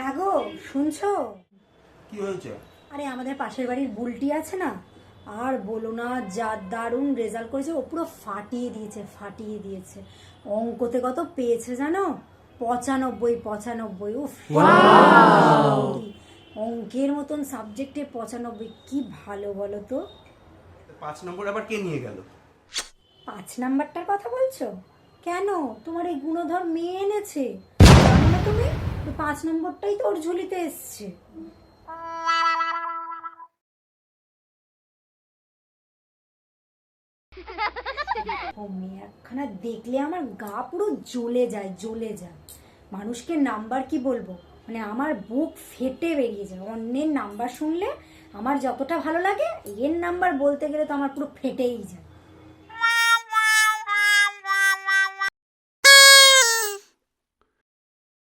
হ্যাঁ গো শুনছো? কি হয়েছে? আরে আমাদের পাশের বাড়ির বুলটি আছে না? আর বলো না যা দারুণ রেজাল্ট করেছে ও পুরো ফাটিয়ে দিয়েছে ফাটিয়ে দিয়েছে। অঙ্কতে কত পেয়েছে জানো? পঁচানব্বই পঁচানব্বই ও অঙ্কের মতন সাবজেক্টে পঁচানব্বই কি ভালো বলো তো? পাঁচ নম্বর আবার কে নিয়ে গেল? পাঁচ নাম্বারটার কথা বলছো? কেন? তোমার এই গুণধর মেয়ে এনেছে। জানো না তুমি? ওই পাঁচ নম্বরটাই তো ওর ঝুলিতে এসছে। দেখলে আমার গা পুরো জ্বলে যায় জ্বলে যায়। মানুষকে নাম্বার কি বলব? মানে আমার বুক ফেটে বেরিয়ে যায়। অন্যের নাম্বার শুনলে আমার যতটা ভালো লাগে, এর নাম্বার বলতে গেলে তো আমার পুরো ফেটেই যায়।